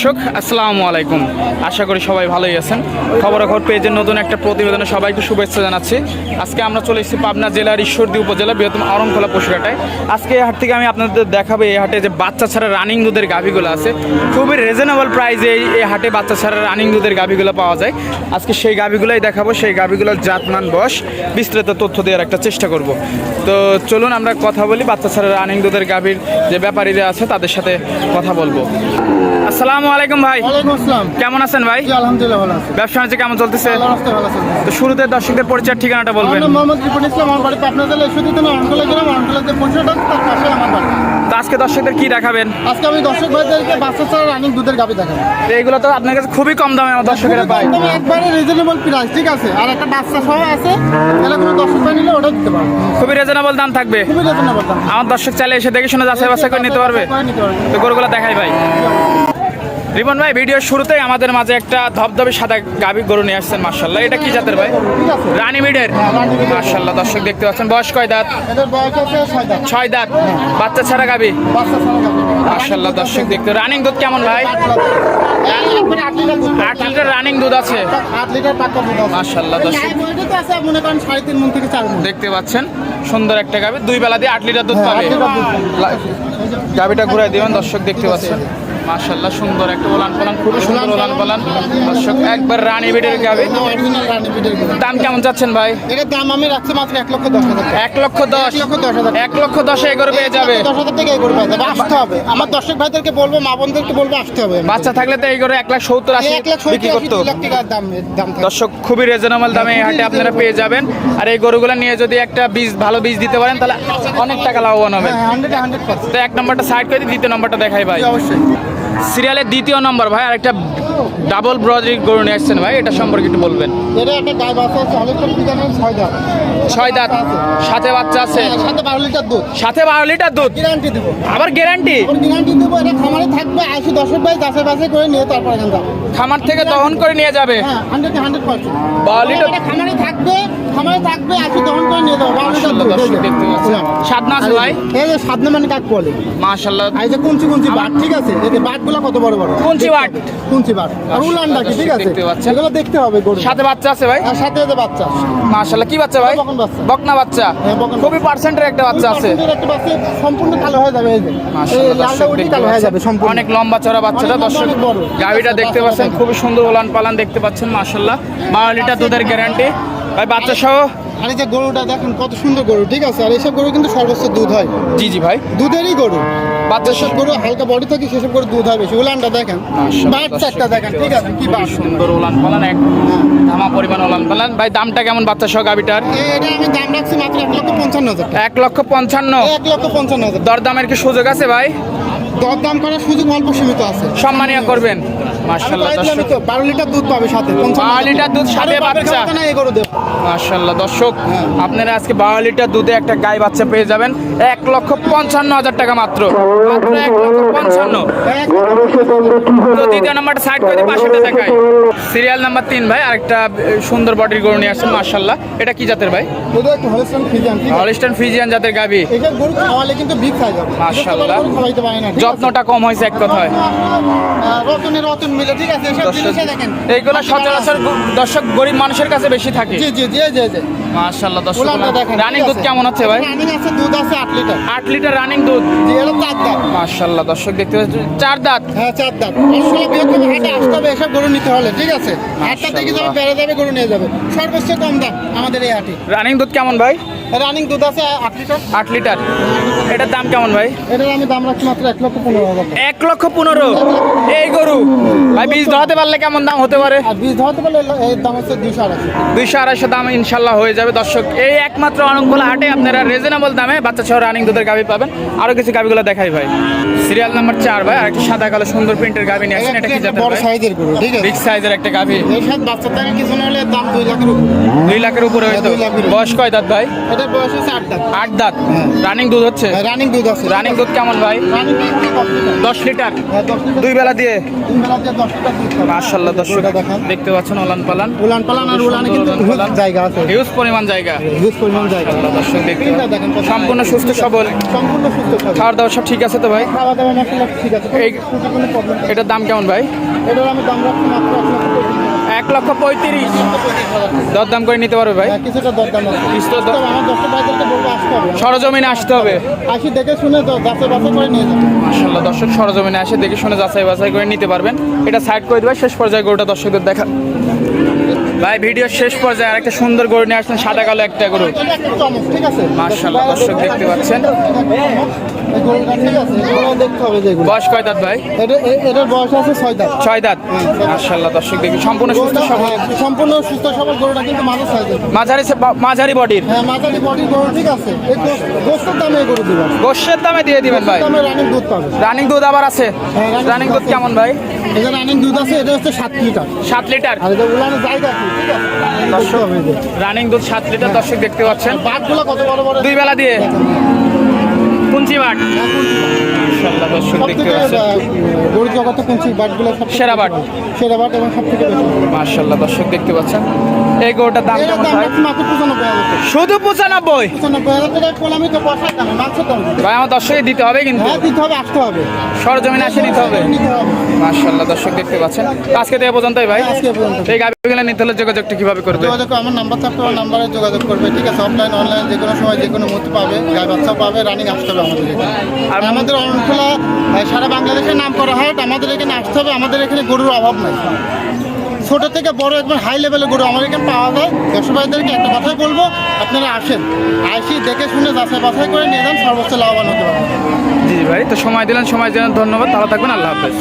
দর্শক, আসসালামু আলাইকুম। আশা করি সবাই ভালোই আছেন। খবরাখবর পেজের নতুন একটা প্রতিবেদনে সবাইকে শুভেচ্ছা জানাচ্ছি। আজকে আমরা চলে এসেছি পাবনা জেলার ঈশ্বরদী উপজেলা বৃহত্তম আরমখোলা পশুরহাটায় আজকে এই হাট থেকে আমি আপনাদের দেখাবো এই হাটে যে বাচ্চা ছাড়া রানিং দুধের গাভিগুলো আছে। খুবই রিজনেবল প্রাইসে এই এই হাটে বাচ্চা ছাড়া রানিং দুধের গাভিগুলো পাওয়া যায়। আজকে সেই গাভিগুলোই দেখাবো, সেই গাভিগুলোর জাতমান বস বিস্তৃত তথ্য দেওয়ার একটা চেষ্টা করব। তো চলুন আমরা কথা বলি বাচ্চা ছাড়া রানিং দুধের গাভির যে ব্যাপারীরা আছে, তাদের সাথে কথা বলব। আসসালামু আলাইকুম ভাই। আসসালাম। কেমন আছেন ভাই? আলহামদুলিল্লাহ ভালো আছি। ব্যবসা বাণিজ্য কেমন চলতেছে? তো শুরুতে দর্শকদের পরিচয় ঠিকানাটা বলবেন। মোহাম্মদ রিপন ইসলাম আমার বাড়ি পাবনা জেলা ঈশ্বরদীতে না অনকলা গ্রাম অনকলা যে তার পাশে আমার বাড়ি। তো আজকে দর্শকদের কি দেখাবেন? আজকে আমি দর্শক ভাইদেরকে বাচ্চা ছাড়া রানিং দুধের গাবি দেখাবো। তো এগুলো তো আপনার কাছে খুবই কম দামে আমার দর্শকেরা পায়। একবারে রিজনেবল প্রাইস ঠিক আছে? আর একটা বাচ্চা সহ আছে তাহলে কোনো দর্শক ভাই নিলে ওটাও দিতে পারব। খুবই রিজনেবল দাম থাকবে। খুবই রিজনেবল দাম। আমার দর্শক চাইলে এসে দেখে শুনে যাচাই বাছাই করে নিতে পারবে। করে নিতে পারবে। তো গরুগুলো দেখাই ভাই। রিপন ভাই ভিডিওর শুরুতেই আমাদের মাঝে একটা ধবধবে সাদা গাভী গরু নিয়ে আসছেন মার্শাল্লাহ এটা কি জাতের ভাই? রানী মিডের। মার্শাল্লাহ দর্শক দেখতে পাচ্ছেন বয়স কয় দাঁত? ছয় দাঁত। বাচ্চা ছাড়া গাভী? মার্শাল্লাহ দর্শক দেখতে রানিং দুধ কেমন ভাই? আট লিটার রানিং দুধ আছে। ওই দর্শক। দেখতে পাচ্ছেন সুন্দর একটা গাভী। দুই বেলা দিয়ে আট লিটার দুধ হ্যাঁ, পাবে। গাভীটা ঘুরাই দিবেন দর্শক দেখতে পাচ্ছেন। মাশাল্লাহ সুন্দর একটা ওলান পালান খুবই সুন্দর ওলান পালান। দর্শক একবার রানী বিটের গরু। দাম কেমন চাচ্ছেন ভাই? এটার দাম আমি রাখছি মাত্র এক লক্ষ দশ হাজার। এক লক্ষ দশ। লক্ষ দশ হাজার। এক লক্ষ দশে এগোরে পেয়ে যাবে। দশ হাজার টাকা এই গরু পাওয়া যাবে। আসতে হবে। আমার দর্শক ভাইদেরকে বলব মা বোনদেরকে বলব আসতে হবে। বাচ্চা থাকলে তো এগোরে এক লাখ সত্তর আশি এক লাখ বিক্রি করতো। দাম দাম দর্শক খুবই রিজনেবল দামে এই হাটে আপনারা পেয়ে যাবেন। আর এই গরুগুলো নিয়ে যদি একটা বীজ ভালো বীজ দিতে পারেন তাহলে অনেক টাকা লাভবান হবে। হ্যাঁ তো এক নম্বরটা সাইড করে দ্বিতীয় নম্বরটা দেখাই ভাই। অবশ্যই। সিরিয়ালের দ্বিতীয় নম্বর, ভাই আর একটা ডাবল ব্রডারি গরু নিয়ে আসছেন, ভাই, এটা সম্পর্কে একটু বলবেন। এটা একটা গায়ে বাচ্চা আছে বিধানের ছয় দাম ছয় দাঁত। সাথে বাচ্চা আছে। সাথে বারো লিটার দুধ। সাথে বারো লিটার দুধ? গ্যারান্টি দেবো। আবার গ্যারান্টি? গ্যারান্টি দেবো এটা খামারে থাকবে আশি দশের বাসে করে নিয়ে তারপর এখান যাব। খামার থেকে দহন করে নিয়ে যাবে? হ্যাঁ হান্ড্রেড হান্ড্রেড পার্সেন্ট বারো লিটার খামারে থাকবে খামারে থাকবে আশি দহন করে নিয়ে যাব। বারো লিটার দুধ। সাদনা আছে ভাই? এই যে সাদনা মানে কাক বলে? মাশাল্লাহ এই যে কুঞ্চি কুঞ্চি বাট ঠিক আছে? এই যে বাটগুলো কত বড় বড়? কুঞ্চি বাট? কুঞ্চি বাট। আর ডাকি ঠিক আছে? দেখতে পাচ্ছেন। এগুলো দেখতে হবে গরু সাথে বাচ্চা আছে ভাই? আর সাথে যে বাচ্চা। মাশাল্লাহ কি বাচ্চা ভাই? বকন বাচ্চা। বকনা বাচ্চা। হ্যাঁ, খুবই পার্সেন্টের একটা বাচ্চা আছে। সম্পূর্ণ কালো হয়ে যাবে এই যে। মাশাআল্লাহ, লালটা উঠে কালো হয়ে যাবে সম্পূর্ণ। অনেক লম্বা চড়া বাচ্চাটা দর্শক গাড়িটা দেখতে পাচ্ছেন খুবই সুন্দর ওলান পালান দেখতে পাচ্ছেন মাশাআল্লাহ। বারো লিটার দুধের গ্যারান্টি ভাই বাচ্চা সহ আর এই যে গরুটা দেখেন কত সুন্দর গরু ঠিক আছে? আর এইসব গরু কিন্তু সর্বোচ্চ দুধ হয়। জি জি ভাই। দুধেরই গরু। বাচ্চা যেসব গরু হালকা বডি থাকে সেসব গরু দুধ হয় বেশি। উলানটা দেখেন। দর্শক চারটা দেখেন ঠিক আছে? কি বাট সুন্দর ওলান পালান এক ধামা পরিমাণ ওলান পালান। ভাই দামটা কেমন বাচ্চা সহ গাভিটার? এটা আমি দাম রাখছি মাত্র এক লক্ষ পঞ্চান্ন হাজার এক লক্ষ পঞ্চান্ন। এক লক্ষ পঞ্চান্ন হাজার দরদামের কি সুযোগ আছে ভাই? দর দাম করার সুযোগ অল্প সীমিত আছে। সম্মানীয় করবেন। আমি তো বারো লিটার দুধ পাবে সাথে পঞ্চান্ন বারো লিটার দুধ সাথে বাচ্চা। না এই গরু দেব মার্শাল্লাহ দর্শক হ্যাঁ। আপনারা আজকে বারো লিটার দুধে একটা গাই বাচ্চা পেয়ে যাবেন। এক লক্ষ পঞ্চান্ন হাজার টাকা মাত্র। মাত্র এক লক্ষ পঞ্চান্ন। তো দ্বিতীয় নাম্বারটা সাইড করে পাশেটা দেখাই। সিরিয়াল নাম্বার তিন ভাই আরেকটা আহ, সুন্দর বডির গরু নিয়ে আসছেন মার্শাল্লাহ এটা কি জাতের ভাই? এটা একটু হলিস্টান ফ্রিজিয়ান জাতের গাবি। গরু খাওয়ালে কিন্তু বিগ মাশাআল্লাহ। আছে? যত্নটা কম হয়েছে এক কথায়। রতনে রতন মিলে ঠিক আছে? এসব জিনিসে দেখেন। এইগুলো সচরাচর দর্শক গরিব মানুষের কাছে বেশি থাকে। জি জি জি জি জি। মার্শাল্লাহ দর্শক দেখেন রানিং দুধ কেমন হচ্ছে ভাই? রানিং আছে দুধ আছে আট লিটার। আট লিটার রানিং দুধ? জি এটা চার দাঁত। মার্শাল্লাহ দর্শক দেখতে পাচ্ছেন চার দাঁত? হ্যাঁ চার দাঁত। আসলে বৃহত্তম হাটে আসতে হবে এসব গরু নিতে হলে ঠিক আছে? হাটটা থেকে যাবে বেড়ে যাবে গরু নিয়ে যাবে। সর্বোচ্চ কম দাম আমাদের এই হাটে। রানিং দুধ কেমন ভাই? রানিং দুধ আছে আট লিটার আট লিটার এটার দাম কেমন ভাই? এটার আমি দাম রাখছি মাত্র এক লক্ষ পনেরো এক লক্ষ পনেরো। এই গরু। ভাই বীজ ধরাতে পারলে কেমন দাম হতে পারে? বীজ ধরাতে পারলে এর দাম হচ্ছে দুশো আড়াইশো। দুইশো আড়াইশো দাম ইনশাল্লাহ হয়ে যাবে। দর্শক এই একমাত্র অনেকগুলো হাটে আপনারা রিজনেবল দামে বাচ্চা সহ রানিং দুধের গাভি পাবেন। আরও কিছু গাভিগুলো দেখাই ভাই। সিরিয়াল নাম্বার চার ভাই আর একটা সাদা কালো সুন্দর প্রিন্টের গাভি নিয়ে আসছেন। এটা কি জাতের বড় সাইজের গরু ঠিক আছে? বিগ সাইজের একটা গাভি। এর সাথে বাচ্চা থাকে কিছু না হলে দাম দুই লাখের উপর। দুই লাখের উপরে হয়তো। বয়স কয় দাঁত ভাই? এটার বয়স হচ্ছে আট দাঁত। আট দাঁত। রানিং দুধ হচ্ছে? রানিং দুধ আছে। রানিং দুধ কেমন ভাই? দশ লিটার। হ্যাঁ দশ লিটার। দুই বেলা দিয়ে? তিন দশ লিটার মাশাল্লাহ দেখতে পাচ্ছেন ওলান পালান। উলান পালান আর উলানে কিন্তু জায়গা আছে। হিউজ পরিমাণ জায়গা। হিউজ পরিমাণ জায়গা। দর্শক দেখতে দেখেন সম্পূর্ণ সুস্থ সবল। সম্পূর্ণ সুস্থ সবল। খাওয়ার দাওয়া সব ঠিক আছে তো ভাই? খাওয়া দাওয়া ঠিক আছে। এটার দাম কেমন ভাই? এটার আমি দাম রাখছি মাত্র এক লক্ষ এক লক্ষ পঁয়ত্রিশ। দর দাম করে নিতে পারবে ভাই? হ্যাঁ, কিছুটা দরদাম সরজমিনে আসতে হবে। আসি দেখে শুনে তো যাচাই বাছাই করে নিয়ে যাবে। দর্শক সরজমিনে আসে দেখে শুনে যাচাই বাছাই করে নিতে পারবেন। এটা সাইড করে দেবে শেষ পর্যায়ে গরুটা দর্শকদের দেখা ভাই ভিডিও শেষ পর্যায়ে আরেকটা সুন্দর গরু নিয়ে আসছেন সাদা কালো একটা গরু। মাশাআল্লাহ, দর্শক দেখতে পাচ্ছেন। বয়স কয় দাঁত ভাই? এটা- এ- এটার বয়স আছে ছয় দাঁত। ছয় দাঁত? মাশাল্লাহ দর্শক দেখি সম্পূর্ণ সুস্থ গরুটা, সবল। হ্যাঁ, সম্পূর্ণ সুস্থ সবল গরুটা কিন্তু মাঝে সাইজের মাঝারি মাঝারি বডির? হ্যাঁ মাঝারি বডি গরু ঠিক আছে। গোস্তের দামে গরু দিবেন। দামে দিয়ে দিবেন ভাই? রানিং দুধ পাবে। রানিং দুধ আবার আছে? হ্যাঁ, রানিং দুধ দুধ কেমন ভাই? এটা রানিং দুধ আছে এটা হচ্ছে সাত লিটার। সাত লিটার? আর এটা উলানে জায়গা কি ঠিক আছে। দেখতে হবে এই যে। রানিং দুধ সাত লিটার দর্শক দেখতে পাচ্ছেন। কত বড় বড়? দুই বেলা দিয়ে? বাট মাশাআল্লাহ দর্শক দেখতে থেকে পাচ্ছেন। গরু জগতে কোনছি বাটগুলো সেরা বাট। সেরা বাট এবং সব থেকে বেশি? মাশাআল্লাহ দর্শক দেখতে পাচ্ছেন। এই গরুটার দাম শুধু পঁচানব্বই? ভাই আমার দর্শকে দিতে হবে কিন্তু। হ্যাঁ সরজমিনে আসে নিতে হবে। হবে। দর্শক দেখতে পাচ্ছেন। তো আজকে থেকে পর্যন্তই। ভাই। এই গাড়িগুলো নিতে হলে যোগাযোগটা কীভাবে করবে? যোগাযোগ আমার নাম্বার থাকবে আমার নাম্বারে যোগাযোগ করবে ঠিক আছে? অফলাইন অনলাইন যে কোনো সময় যে কোনো মুহূর্তে পাবে গায়ে বাচ্চা পাবে রানিং আসতে হবে আমাদের আর আমাদের অরণখোলা সারা বাংলাদেশে নাম করা হয় আমাদের এখানে আসতে হবে আমাদের এখানে গরুর অভাব নাই। ছোট থেকে বড় একবার হাই লেভেলের গরু আমাদের এখানে পাওয়া যায়। ব্যবসায়ীদেরকে একটা কথাই বলব, আপনারা আসেন। আসি দেখে শুনে যাচাই বাছাই করে নিয়ে যান, সর্বোচ্চ লাভবান হতে পারবেন। জি ভাই, তো সময় দিলেন সময় দিলেন, ধন্যবাদ। তারা থাকবেন, আল্লাহ হাফেজ।